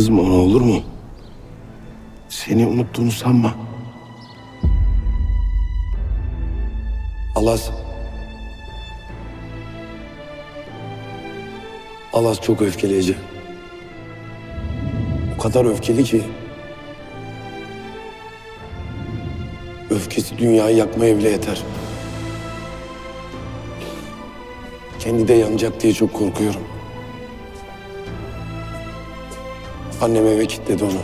Kızma ona olur mu? Seni unuttuğunu sanma. Alas. Alas çok öfkeleyici. O kadar öfkeli ki. Öfkesi dünyayı yakmaya bile yeter. Kendi de yanacak diye çok korkuyorum. Annem eve kilitledi onu.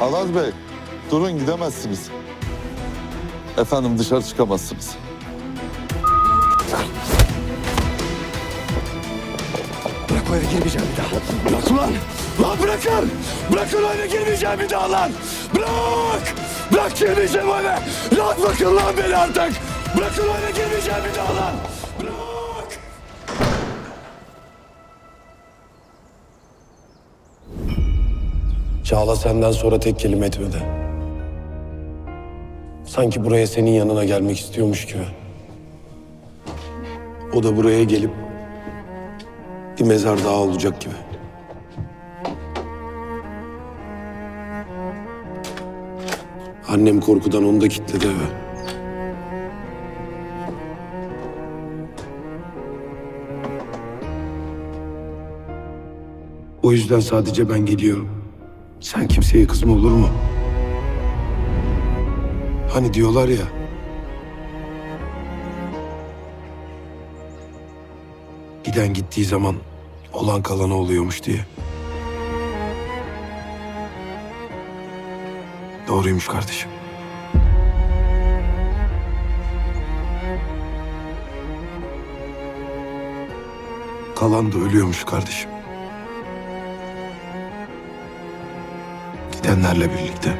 Alaz Bey, durun gidemezsiniz. Efendim dışarı çıkamazsınız. Bırak o eve girmeyeceğim bir daha. Bırak ulan! Lan bırakın! Bırakın o eve girmeyeceğim bir daha lan! Bırak! Bırak girmeyeceğim o eve! Rahat bırakın lan beni artık! Bırakın o eve girmeyeceğim bir daha Çağla senden sonra tek kelime etmedi. Sanki buraya senin yanına gelmek istiyormuş gibi. O da buraya gelip bir mezar daha olacak gibi. Annem korkudan onu da kilitledi eve. O yüzden sadece ben geliyorum. Sen kimseye kızma olur mu? Hani diyorlar ya. Giden gittiği zaman olan kalanı oluyormuş diye. Doğruymuş kardeşim. Kalan da ölüyormuş kardeşim. Gidenlerle birlikte.